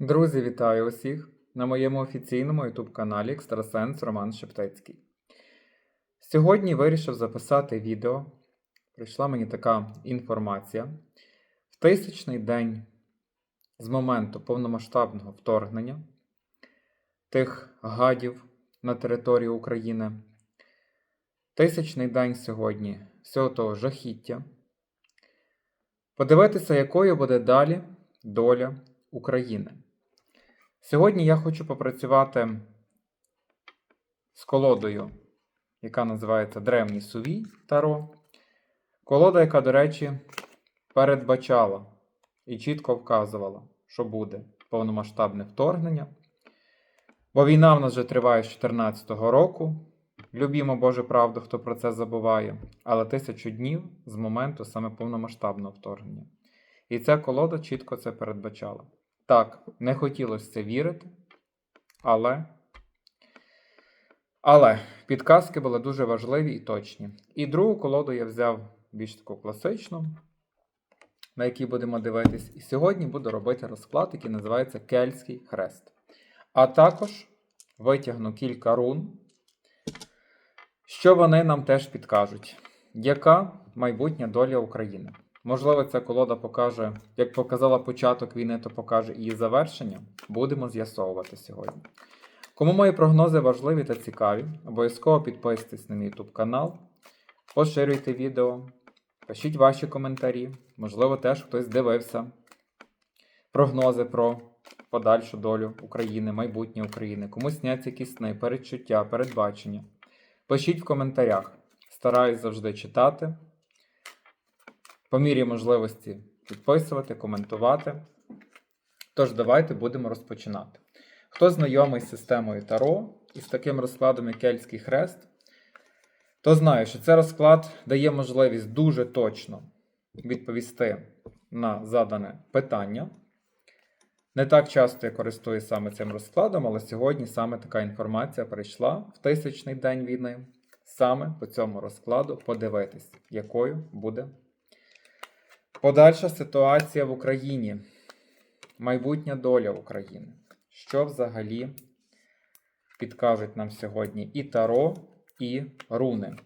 Друзі, вітаю усіх на моєму офіційному YouTube каналі Екстрасенс Роман Шептецький. Сьогодні вирішив записати відео. Прийшла мені така інформація. В тисячний день з моменту повномасштабного вторгнення тих гадів на територію України. Тисячний день сьогодні всього того жахіття. Подивитися, якою буде далі доля України. Сьогодні я хочу попрацювати з колодою, яка називається Древній Сувій Таро. Колода, яка, до речі, передбачала і чітко вказувала, що буде повномасштабне вторгнення. Бо війна в нас вже триває з 2014 року. Любімо Боже правду, хто про це забуває, але тисячу днів з моменту саме повномасштабного вторгнення. І ця колода чітко це передбачала. Так, не хотілося це вірити, але. Але підказки були дуже важливі і точні. І другу колоду я взяв більш таку класичну, на якій будемо дивитись. І сьогодні буду робити розклад, який називається Кельтський хрест. А також витягну кілька рун, що вони нам теж підкажуть, яка майбутня доля України. Можливо, ця колода покаже, як показала початок війни, то покаже її завершення. Будемо з'ясовувати сьогодні. Кому мої прогнози важливі та цікаві, обов'язково підписуйтесь на мій YouTube канал, поширюйте відео, пишіть ваші коментарі. Можливо, теж хтось дивився прогнози про подальшу долю України, майбутнє України. Комусь сняться якісь сни, передчуття, передбачення. Пишіть в коментарях. Стараюсь завжди читати по мірі можливості підписувати, коментувати. Тож, давайте будемо розпочинати. Хто знайомий з системою Таро і з таким розкладом як Кельтський хрест, то знає, що цей розклад дає можливість дуже точно відповісти на задане питання. Не так часто я користуюсь саме цим розкладом, але сьогодні саме така інформація прийшла в тисячний день війни. Саме по цьому розкладу подивитись, якою буде Подальша ситуація в Україні. Майбутня доля України. Що взагалі підкажуть нам сьогодні і Таро, і руни.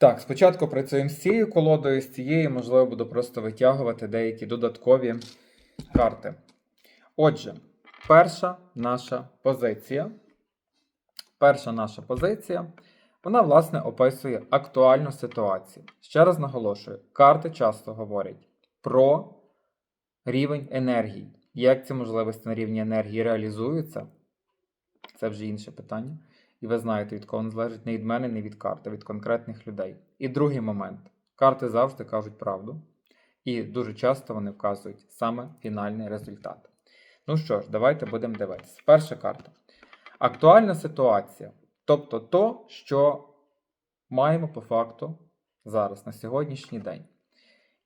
Так, спочатку працюємо з цією колодою, з цією, можливо, буду просто витягувати деякі додаткові карти. Отже, перша наша позиція. Перша наша позиція, вона, власне, описує актуальну ситуацію. Ще раз наголошую, карти часто говорять про рівень енергії. Як ці можливості на рівні енергії реалізуються, це вже інше питання. І ви знаєте, від кого залежить не від мене, не від карти, від конкретних людей. І другий момент: карти завжди кажуть правду, і дуже часто вони вказують саме фінальний результат. Ну що ж, давайте будемо дивитися. Перша карта. Актуальна ситуація. Тобто то, що маємо по факту зараз, на сьогоднішній день.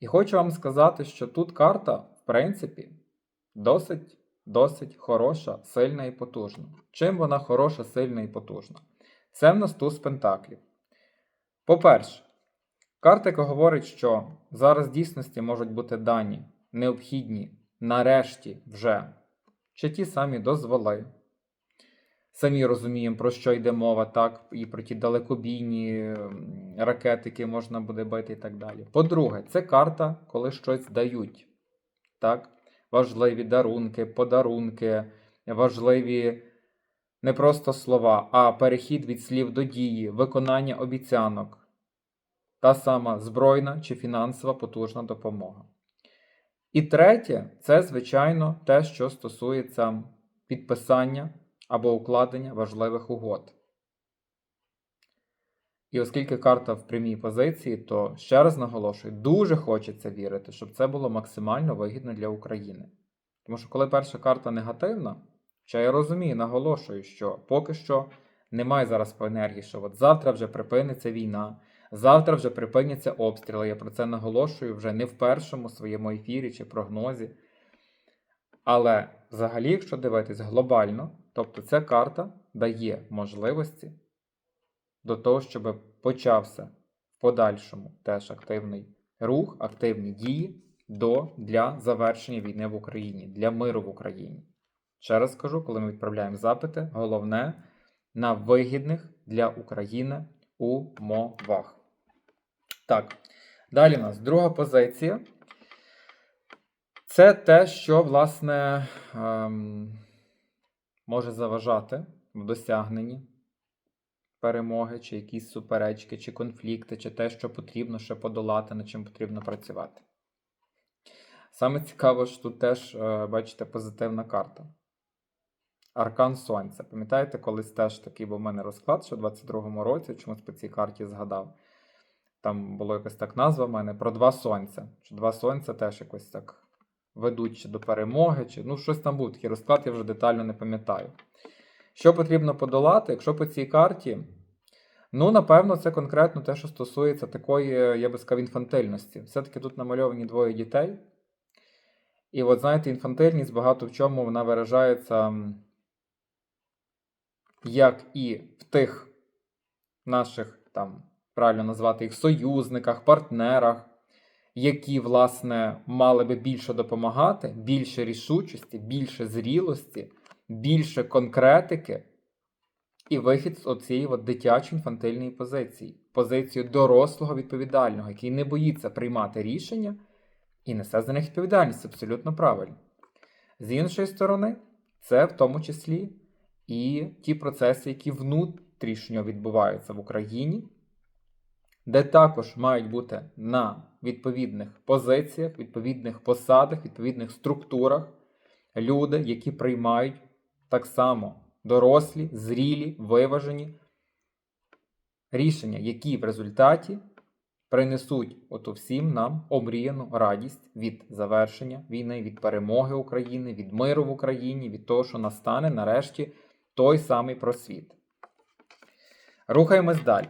І хочу вам сказати, що тут карта, в принципі, досить досить хороша, сильна і потужна. Чим вона хороша, сильна і потужна? Це в нас туз пентаклів. По-перше, карта, яка говорить, що зараз в дійсності можуть бути дані необхідні нарешті вже чи ті самі дозволи. Самі розуміємо, про що йде мова, так, і про ті далекобійні ракетики можна буде бити і так далі. По-друге, це карта, коли щось дають. Так? Важливі дарунки, подарунки, важливі не просто слова, а перехід від слів до дії, виконання обіцянок. Та сама збройна чи фінансова потужна допомога. І третє, це, звичайно, те, що стосується підписання або укладення важливих угод. І оскільки карта в прямій позиції, то ще раз наголошую, дуже хочеться вірити, щоб це було максимально вигідно для України. Тому що, коли перша карта негативна, ще я розумію, наголошую, що поки що немає зараз по енергії, що от завтра вже припиниться війна, завтра вже припиняться обстріли. Я про це наголошую вже не в першому своєму ефірі чи прогнозі. Але взагалі, якщо дивитись глобально, тобто ця карта дає можливості до того, щоб почався в подальшому теж активний рух, активні дії до, для завершення війни в Україні, для миру в Україні. Ще раз кажу, коли ми відправляємо запити, головне на вигідних для України умовах. Так, далі у нас друга позиція. Це те, що, власне, ем, може заважати в досягненні перемоги, чи якісь суперечки, чи конфлікти, чи те, що потрібно ще подолати, над чим потрібно працювати. Саме цікаво, що тут теж, е, бачите, позитивна карта. Аркан Сонця. Пам'ятаєте, колись теж такий був у мене розклад, що в 22-му році, чомусь по цій карті згадав. Там було якась так назва в мене про два сонця. Два сонця теж якось так ведуть чи до перемоги, чи ну щось там був такий розклад, я вже детально не пам'ятаю. Що потрібно подолати, якщо по цій карті? Ну, напевно, це конкретно те, що стосується такої, я би сказав, інфантильності. Все-таки тут намальовані двоє дітей. І от, знаєте, інфантильність багато в чому вона виражається як і в тих наших, там, правильно назвати їх союзниках, партнерах, які, власне, мали би більше допомагати, більше рішучості, більше зрілості, більше конкретики, і вихід з оцієї от дитячої інфантильної позиції, позицію дорослого відповідального, який не боїться приймати рішення і несе за них відповідальність абсолютно правильно. З іншої сторони, це в тому числі і ті процеси, які внутрішньо відбуваються в Україні, де також мають бути на відповідних позиціях, відповідних посадах, відповідних структурах люди, які приймають так само дорослі, зрілі, виважені рішення, які в результаті принесуть ото всім нам омріяну радість від завершення війни, від перемоги України, від миру в Україні, від того, що настане нарешті той самий просвіт. Рухаємось далі.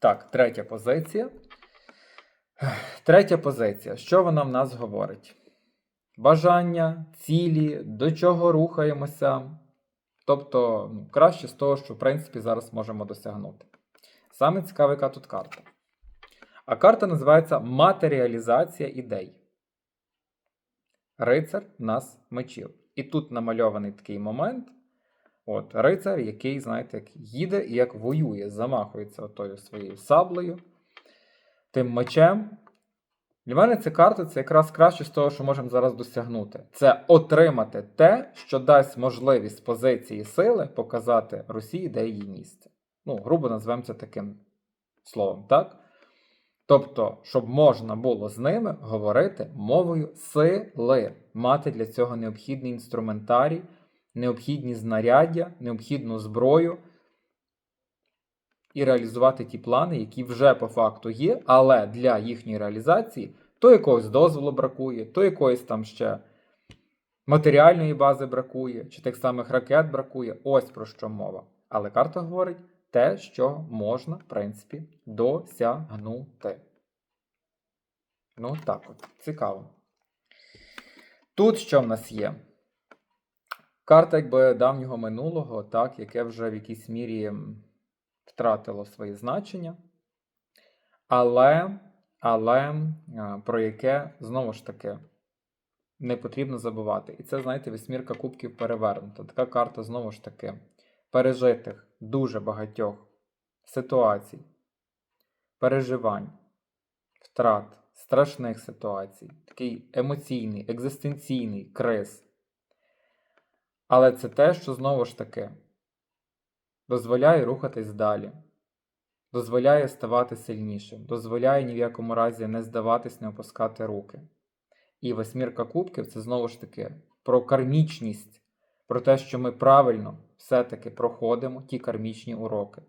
Так, третя позиція. Третя позиція. Що вона в нас говорить? Бажання, цілі, до чого рухаємося. Тобто, ну, краще з того, що, в принципі, зараз можемо досягнути. Саме цікава, яка тут карта. А карта називається Матеріалізація ідей. Рицар нас мечів. І тут намальований такий момент. От, рицар, який, знаєте, як їде і як воює, замахується отою своєю саблею, тим мечем. Для мене ця карта це якраз краще з того, що можемо зараз досягнути. Це отримати те, що дасть можливість позиції сили показати Росії, де її місце. Ну, грубо назвемо це таким словом, так? Тобто, щоб можна було з ними говорити мовою сили, мати для цього необхідний інструментарій, необхідні знаряддя, необхідну зброю і реалізувати ті плани, які вже по факту є, але для їхньої реалізації то якогось дозволу бракує, то якоїсь там ще матеріальної бази бракує, чи тих самих ракет бракує. Ось про що мова. Але карта говорить те, що можна, в принципі, досягнути. Ну, так от, цікаво. Тут що в нас є? Карта якби давнього минулого, так, яке вже в якійсь мірі втратило своє значення. Але, але про яке, знову ж таки, не потрібно забувати. І це, знаєте, вісьмірка кубків перевернута. Така карта, знову ж таки, пережитих дуже багатьох ситуацій, переживань, втрат, страшних ситуацій, такий емоційний, екзистенційний криз. Але це те, що знову ж таки дозволяє рухатись далі, дозволяє ставати сильнішим, дозволяє ні в якому разі не здаватись, не опускати руки. І восьмірка кубків це знову ж таки про кармічність, про те, що ми правильно все-таки проходимо ті кармічні уроки.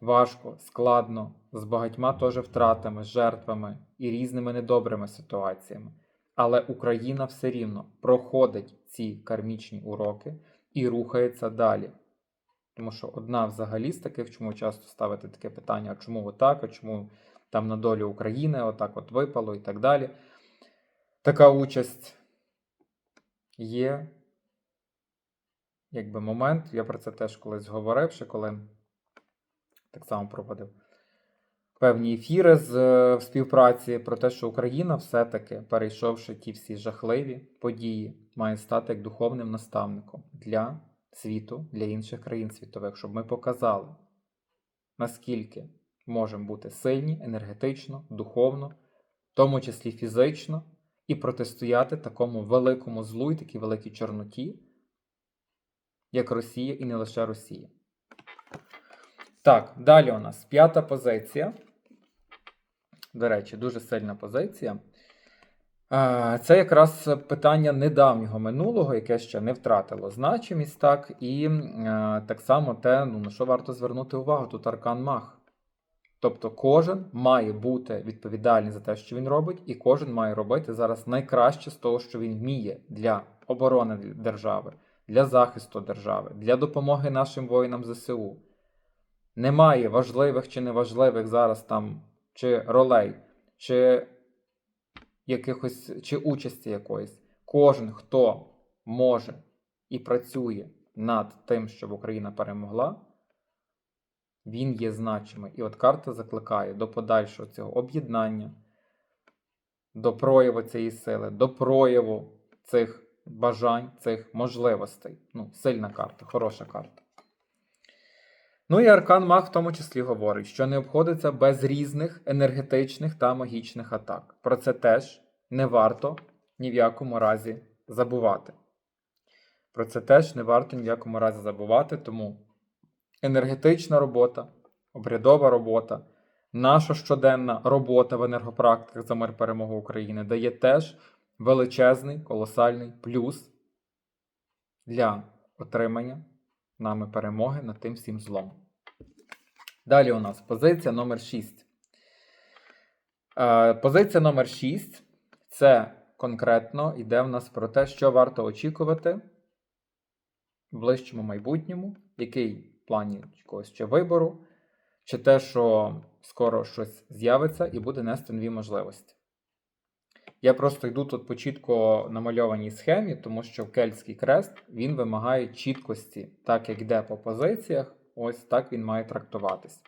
Важко, складно, з багатьма теж втратами, жертвами і різними недобрими ситуаціями. Але Україна все рівно проходить ці кармічні уроки і рухається далі. Тому що одна взагалі з таких, чому часто ставити таке питання, а чому отак, а чому там на долю України отак от випало і так далі. Така участь є, якби момент, я про це теж колись говорив, ще коли так само проводив певні ефіри з е, співпраці про те, що Україна все-таки, перейшовши ті всі жахливі події, має стати як духовним наставником для світу, для інших країн світових, щоб ми показали, наскільки можемо бути сильні енергетично, духовно, в тому числі фізично, і протистояти такому великому злу і такій великій чорноті, як Росія і не лише Росія. Так, далі у нас п'ята позиція. До речі, дуже сильна позиція. Це якраз питання недавнього минулого, яке ще не втратило значимість, так, і так само те, ну, на що варто звернути увагу, тут Аркан Мах. Тобто кожен має бути відповідальний за те, що він робить, і кожен має робити зараз найкраще з того, що він вміє для оборони держави, для захисту держави, для допомоги нашим воїнам ЗСУ. Немає важливих чи неважливих зараз там чи ролей, чи якихось чи участі якоїсь. Кожен, хто може і працює над тим, щоб Україна перемогла, він є значимий. І от карта закликає до подальшого цього об'єднання, до прояву цієї сили, до прояву цих бажань, цих можливостей. Ну, сильна карта, хороша карта. Ну і Аркан Маг в тому числі говорить, що не обходиться без різних енергетичних та магічних атак. Про це теж не варто ні в якому разі забувати. Про це теж не варто ні в якому разі забувати, тому енергетична робота, обрядова робота, наша щоденна робота в енергопрактиках за мир перемоги України дає теж величезний, колосальний плюс для отримання нами перемоги над тим всім злом. Далі у нас позиція номер 6. Е, позиція номер 6 це конкретно йде в нас про те, що варто очікувати в ближчому майбутньому, який плані якогось ще вибору, чи те, що скоро щось з'явиться і буде нести нові можливості. Я просто йду тут по чітко намальованій схемі, тому що кельтський крест він вимагає чіткості, так як йде по позиціях, ось так він має трактуватись.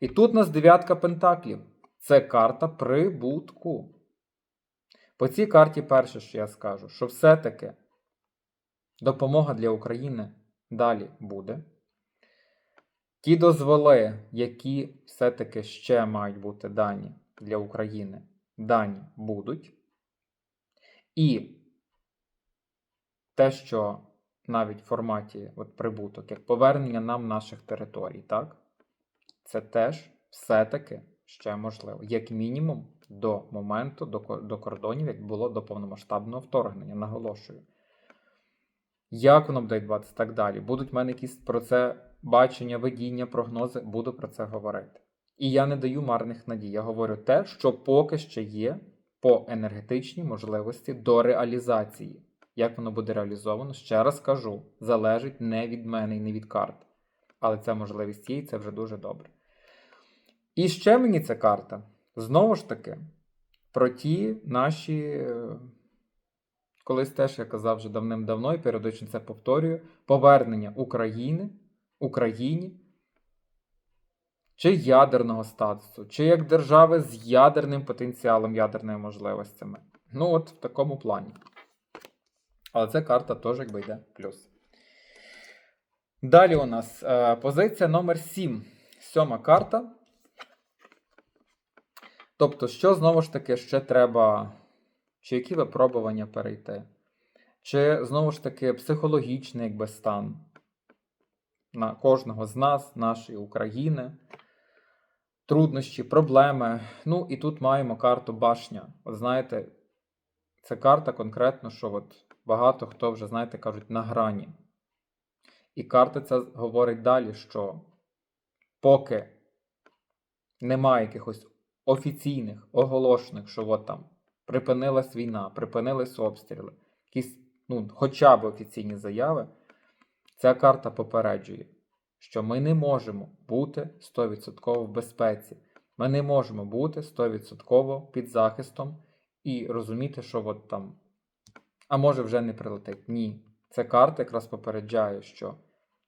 І тут у нас дев'ятка пентаклів. Це карта прибутку. По цій карті перше, що я скажу, що все-таки допомога для України далі буде. Ті дозволи, які все-таки ще мають бути дані для України, дані будуть. І те, що навіть в форматі от, прибуток, як повернення нам наших територій, так? Це теж все-таки ще можливо, як мінімум до моменту, до, до кордонів, як було до повномасштабного вторгнення, наголошую. Як воно буде відбуватися так далі? Будуть в мене якісь про це бачення, видіння, прогнози, буду про це говорити. І я не даю марних надій. Я говорю те, що поки ще є по енергетичній можливості до реалізації. Як воно буде реалізовано, ще раз кажу, залежить не від мене і не від карт. Але ця можливість є, і це вже дуже добре. І ще мені ця карта, знову ж таки, про ті наші, е, колись теж я казав вже давним-давно і періодично це повторюю, повернення України, Україні чи ядерного статусу, чи як держави з ядерним потенціалом, ядерними можливостями. Ну, от в такому плані. Але ця карта теж якби йде плюс. Далі у нас е, позиція номер 7. Сьома карта. Тобто, що знову ж таки ще треба, чи які випробування перейти, чи знову ж таки психологічний якби стан на кожного з нас, нашої України, труднощі, проблеми. Ну і тут маємо карту башня. От знаєте, це карта конкретно, що от багато хто вже, знаєте, кажуть, на грані. І карта ця говорить далі, що поки немає якихось офіційних, оголошених, що от там припинилась війна, припинились обстріли, якісь, ну, хоча б офіційні заяви, ця карта попереджує, що ми не можемо бути 100% в безпеці. Ми не можемо бути 100% під захистом і розуміти, що от там, а може вже не прилетить. Ні. Ця карта якраз попереджає, що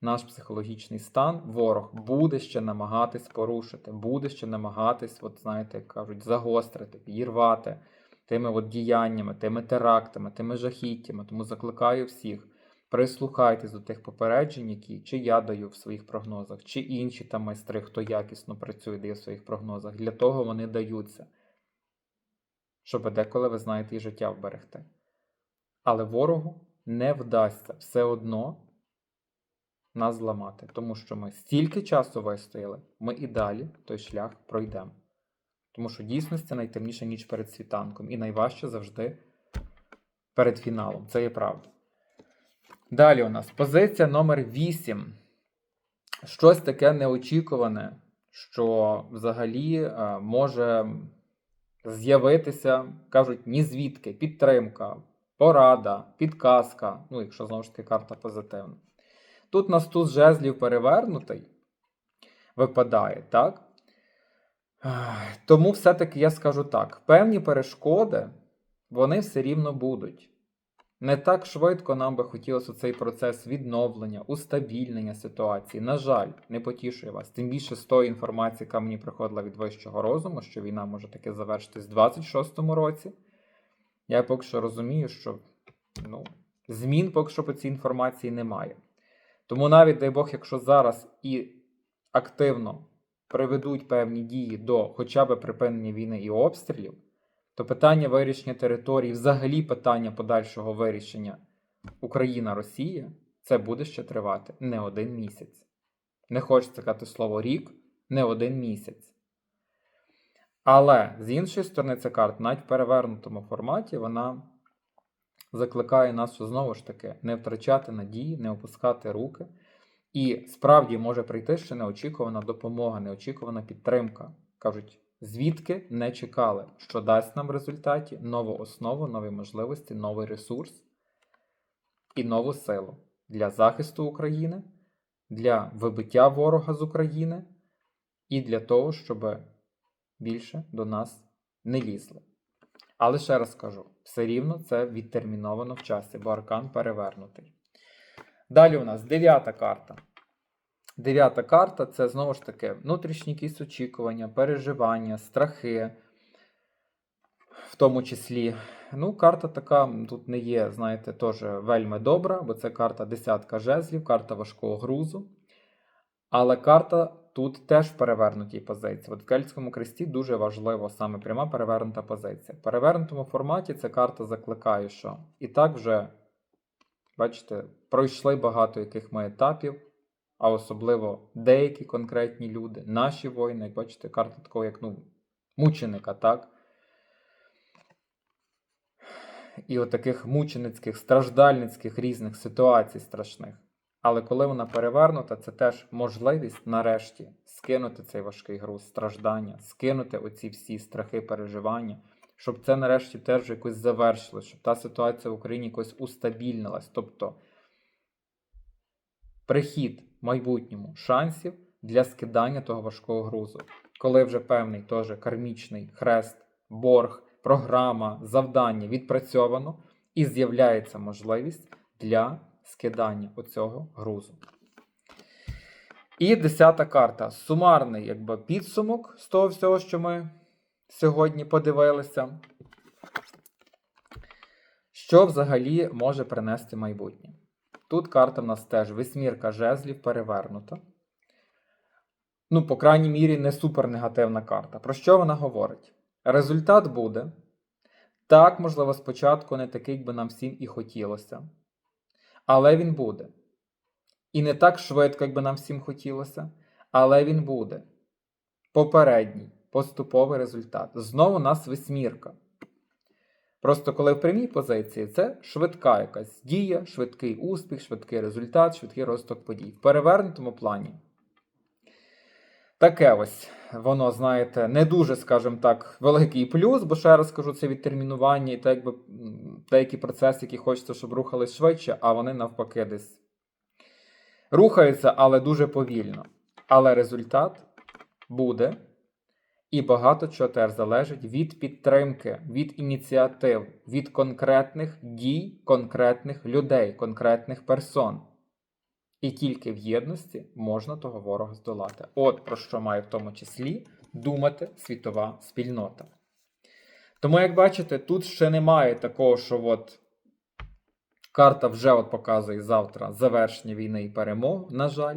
наш психологічний стан, ворог буде ще намагатись порушити, буде ще намагатись, от знаєте, як кажуть, загострити, підірвати тими от діяннями, тими терактами, тими жахіттями. Тому закликаю всіх. Прислухайтесь до тих попереджень, які чи я даю в своїх прогнозах, чи інші там майстри, хто якісно працює, дає в своїх прогнозах. Для того вони даються, щоб деколи ви знаєте і життя вберегти. Але ворогу не вдасться все одно нас зламати, тому що ми стільки часу вистояли, ми і далі той шлях пройдемо. Тому що дійсності найтемніша ніч перед світанком, і найважче завжди перед фіналом. Це є правда. Далі у нас позиція номер 8. Щось таке неочікуване, що взагалі е, може з'явитися, кажуть, ні звідки, підтримка, порада, підказка. Ну, якщо знову ж таки карта позитивна. Тут нас туз жезлів перевернутий випадає, так? Тому все-таки я скажу так: певні перешкоди, вони все рівно будуть. Не так швидко нам би хотілося цей процес відновлення, устабільнення ситуації. На жаль, не потішує вас. Тим більше з тої інформації, яка мені приходила від вищого розуму, що війна може таки завершитись в 26-му році. Я поки що розумію, що ну, змін поки що по цій інформації немає. Тому навіть, дай Бог, якщо зараз і активно приведуть певні дії до хоча б припинення війни і обстрілів, то питання вирішення території, взагалі питання подальшого вирішення Україна-Росія, це буде ще тривати не один місяць. Не хочеться сказати слово рік, не один місяць. Але з іншої сторони, ця карта, навіть в перевернутому форматі, вона закликає нас, знову ж таки не втрачати надії, не опускати руки. І справді може прийти ще неочікувана допомога, неочікувана підтримка. Кажуть, звідки не чекали, що дасть нам в результаті нову основу, нові можливості, новий ресурс і нову силу для захисту України, для вибиття ворога з України і для того, щоб більше до нас не лізли. Але ще раз кажу, все рівно це відтерміновано в часі, бо аркан перевернутий. Далі у нас дев'ята карта. Дев'ята карта це знову ж таки внутрішні якісь очікування, переживання, страхи, в тому числі. Ну, карта така тут не є, знаєте, теж вельми добра, бо це карта десятка жезлів, карта важкого грузу. Але карта тут теж в перевернутій позиції. От в Кельтському кресті дуже важливо саме пряма перевернута позиція. В перевернутому форматі ця карта закликає, що і так вже, бачите, пройшли багато яких ми етапів, а особливо деякі конкретні люди, наші воїни, як бачите, карта такого, як ну, мученика, так? І от мученицьких, страждальницьких різних ситуацій страшних. Але коли вона перевернута, це теж можливість нарешті скинути цей важкий груз страждання, скинути оці всі страхи, переживання, щоб це нарешті теж якось завершилось, щоб та ситуація в Україні якось устабільнилась. Тобто прихід майбутньому шансів для скидання того важкого грузу, коли вже певний теж кармічний хрест, борг, програма, завдання відпрацьовано і з'являється можливість для скидання оцього грузу. І десята карта. Сумарний якби, підсумок з того всього, що ми сьогодні подивилися. Що взагалі може принести майбутнє? Тут карта в нас теж вісьмірка жезлів перевернута. Ну, по крайній мірі, не супернегативна карта. Про що вона говорить? Результат буде. Так, можливо, спочатку не такий, як би нам всім і хотілося. Але він буде. І не так швидко, як би нам всім хотілося, але він буде. Попередній, поступовий результат. Знову у нас висмірка. Просто коли в прямій позиції це швидка якась дія, швидкий успіх, швидкий результат, швидкий розвиток подій. В перевернутому плані. Таке ось воно, знаєте, не дуже, скажімо так, великий плюс, бо ще раз скажу, це відтермінування і так якби деякі процеси, які хочеться, щоб рухались швидше, а вони навпаки десь рухаються, але дуже повільно. Але результат буде. І багато чого теж залежить від підтримки, від ініціатив, від конкретних дій, конкретних людей, конкретних персон. І тільки в єдності можна того ворога здолати. От про що має в тому числі думати світова спільнота. Тому, як бачите, тут ще немає такого, що от карта вже от показує завтра завершення війни і перемогу, на жаль.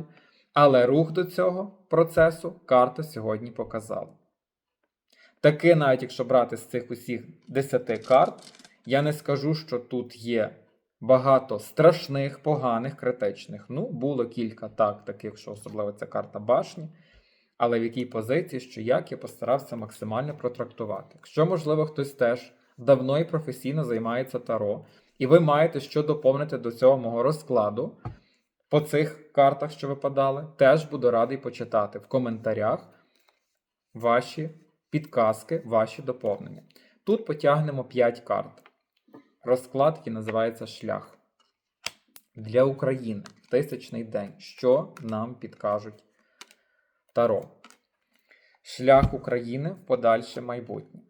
Але рух до цього процесу карта сьогодні показала. Таки, навіть якщо брати з цих усіх 10 карт, я не скажу, що тут є багато страшних, поганих, критичних. Ну, було кілька так, таких, що особливо ця карта башні. Але в якій позиції, що як я постарався максимально протрактувати. Якщо, можливо, хтось теж давно і професійно займається таро, і ви маєте що доповнити до цього мого розкладу по цих картах, що випадали, теж буду радий почитати в коментарях ваші підказки, ваші доповнення. Тут потягнемо 5 карт. Розклад, який називається Шлях. Для України в тисячний день. Що нам підкажуть Таро? Шлях України в подальше майбутнє.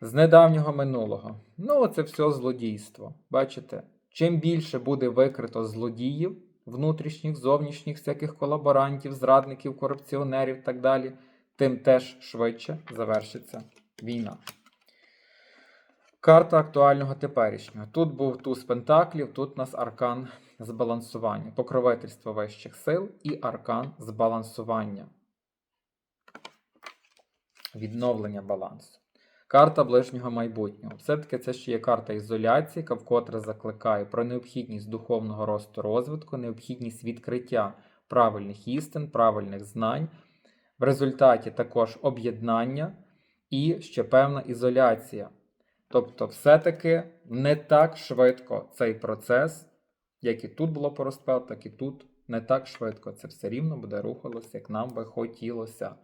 З недавнього минулого. Ну, це все злодійство. Бачите? Чим більше буде викрито злодіїв, внутрішніх, зовнішніх, всяких колаборантів, зрадників, корупціонерів і так далі, тим теж швидше завершиться війна. Карта актуального теперішнього. Тут був туз пентаклів, тут у нас аркан збалансування, покровительство вищих сил і аркан збалансування. Відновлення балансу. Карта ближнього майбутнього. Все-таки це ще є карта ізоляції, яка вкотре закликає про необхідність духовного росту розвитку, необхідність відкриття правильних істин, правильних знань. В результаті також об'єднання і ще певна ізоляція. Тобто, все-таки не так швидко цей процес, як і тут було по розпел, так і тут не так швидко. Це все рівно буде рухалося, як нам би хотілося.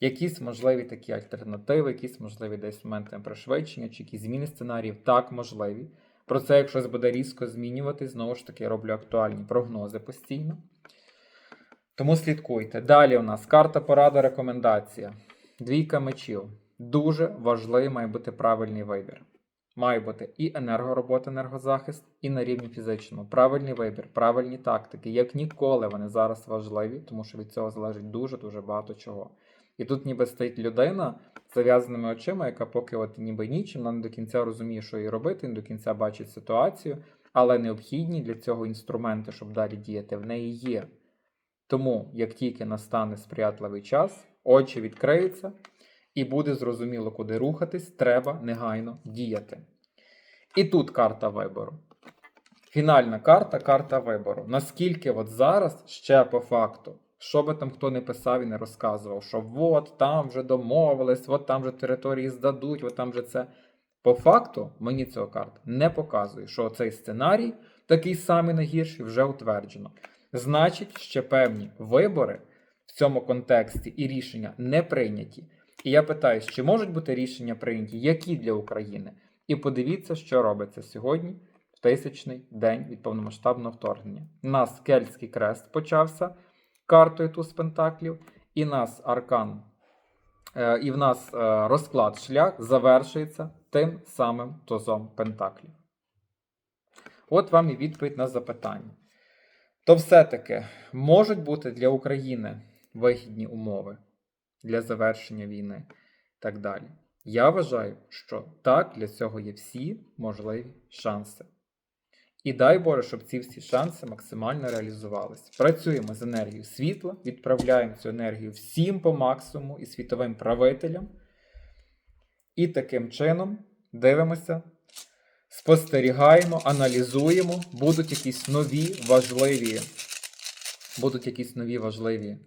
Якісь можливі такі альтернативи, якісь можливі десь моменти пришвидшення, чи якісь зміни сценаріїв, так можливі. Про це, якщо буде різко змінюватись, знову ж таки, роблю актуальні прогнози постійно. Тому слідкуйте. Далі у нас карта порада, рекомендація. Двійка мечів. Дуже важливий має бути правильний вибір. Має бути і енергоробота, енергозахист, і на рівні фізичному. Правильний вибір, правильні тактики. Як ніколи вони зараз важливі, тому що від цього залежить дуже-дуже багато чого. І тут ніби стоїть людина з зав'язаними очима, яка поки от ніби нічим, вона не до кінця розуміє, що їй робити, не до кінця бачить ситуацію, але необхідні для цього інструменти, щоб далі діяти, в неї є. Тому, як тільки настане сприятливий час, очі відкриються, і буде зрозуміло, куди рухатись, треба негайно діяти. І тут карта вибору. Фінальна карта карта вибору. Наскільки от зараз ще по факту, що би там хто не писав і не розказував, що от там вже домовились, от там вже території здадуть, от там вже це. По факту, мені цього карта не показує, що цей сценарій, такий самий найгірший, вже утверджено. Значить, ще певні вибори в цьому контексті і рішення не прийняті. І я питаю, чи можуть бути рішення прийняті, які для України? І подивіться, що робиться сьогодні, в тисячний день від повномасштабного вторгнення. Нас Кельтський крест почався картою туз пентаклів, і нас аркан, е, і в нас е, розклад шлях завершується тим самим тузом пентаклів. От вам і відповідь на запитання. То все-таки можуть бути для України вигідні умови для завершення війни і так далі. Я вважаю, що так, для цього є всі можливі шанси. І дай Боже, щоб ці всі шанси максимально реалізувалися. Працюємо з енергією світла, відправляємо цю енергію всім по максимуму і світовим правителям. І таким чином дивимося, спостерігаємо, аналізуємо, будуть якісь нові важливі, будуть якісь нові важливі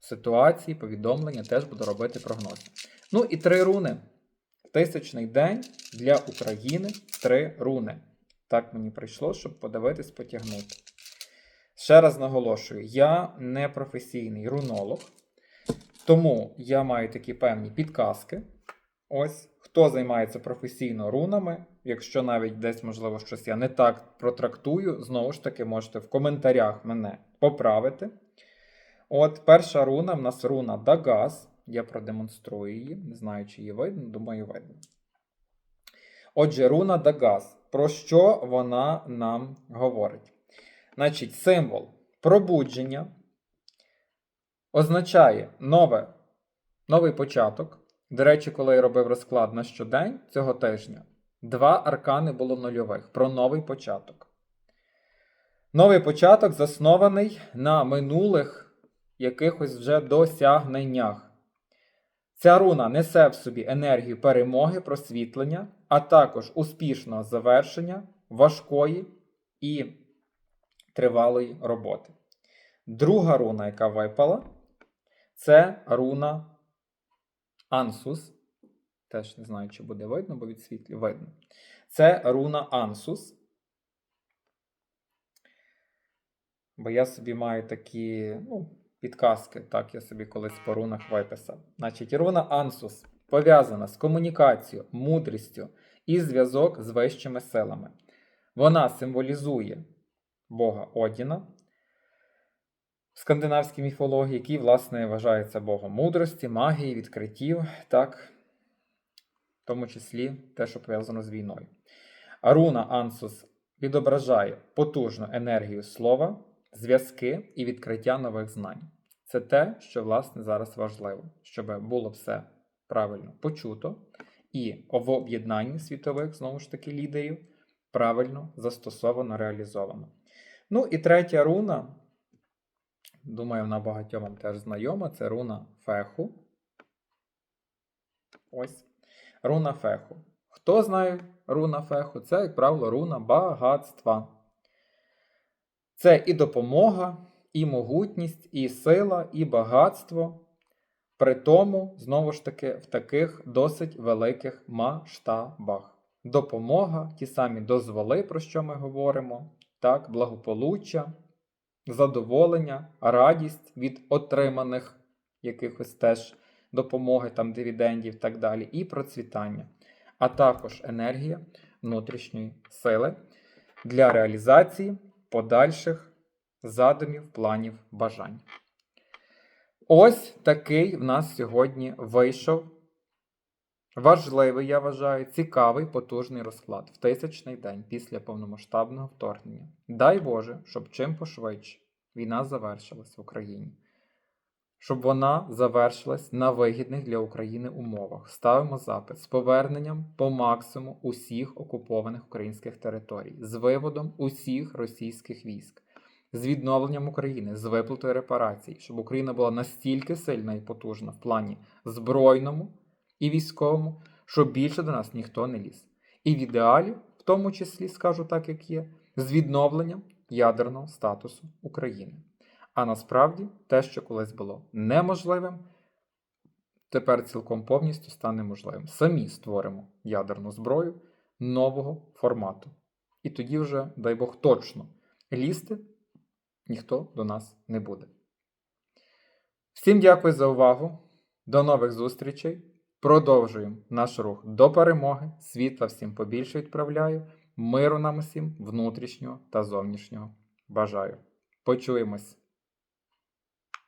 ситуації, повідомлення, теж буду робити прогнози. Ну і три руни. Тисячний день для України три руни. Так мені прийшло, щоб подивитись, потягнути. Ще раз наголошую: я не професійний рунолог, тому я маю такі певні підказки. Ось, хто займається професійно рунами, якщо навіть десь, можливо, щось я не так протрактую, знову ж таки, можете в коментарях мене поправити. От перша руна в нас руна Дагас. Я продемонструю її. Не знаю, чи її видно, думаю, видно. Отже, руна Дагас. Про що вона нам говорить? Значить, символ Пробудження означає нове, новий початок. До речі, коли я робив розклад на щодень цього тижня, два аркани було нульових про новий початок. Новий початок заснований на минулих якихось вже досягненнях. Ця руна несе в собі енергію перемоги, просвітлення, а також успішного завершення важкої і тривалої роботи. Друга руна, яка випала, це руна Ансус. Теж не знаю, чи буде видно, бо від світлі видно. Це руна Ансус. Бо я собі маю такі ну, підказки, так я собі колись по рунах виписав. Значить, руна Ансус пов'язана з комунікацією, мудрістю і зв'язок з вищими силами. Вона символізує Бога Одіна в скандинавській міфології, який, власне, вважається Богом мудрості, магії, відкриттів, так, в тому числі те, що пов'язано з війною. А руна Ансус відображає потужну енергію слова, зв'язки і відкриття нових знань. Це те, що, власне, зараз важливо, щоб було все правильно почуто і в об'єднанні світових, знову ж таки, лідерів правильно застосовано, реалізовано. Ну і третя руна, думаю, вона багатьом вам теж знайома, це руна Феху. Ось. Руна Феху. Хто знає руна Феху? Це, як правило, руна багатства. Це і допомога, і могутність, і сила, і багатство. При тому, знову ж таки, в таких досить великих масштабах. Допомога, ті самі дозволи, про що ми говоримо, так, благополуччя, задоволення, радість від отриманих якихось теж допомоги, там, дивідендів і так далі, і процвітання, а також енергія внутрішньої сили для реалізації подальших задумів, планів, бажань. Ось такий в нас сьогодні вийшов важливий, я вважаю, цікавий, потужний розклад в тисячний день після повномасштабного вторгнення. Дай Боже, щоб чим пошвидше війна завершилась в Україні. Щоб вона завершилась на вигідних для України умовах. Ставимо запит з поверненням по максимуму усіх окупованих українських територій, з виводом усіх російських військ, з відновленням України, з виплатою репарацій, щоб Україна була настільки сильна і потужна в плані збройному і військовому, щоб більше до нас ніхто не ліз. І в ідеалі, в тому числі, скажу так, як є, з відновленням ядерного статусу України. А насправді те, що колись було неможливим, тепер цілком повністю стане можливим. Самі створимо ядерну зброю нового формату. І тоді вже, дай Бог, точно лізти ніхто до нас не буде. Всім дякую за увагу. До нових зустрічей. Продовжуємо наш рух до перемоги. Світла всім побільше відправляю. Миру нам усім внутрішнього та зовнішнього. Бажаю. Почуємось!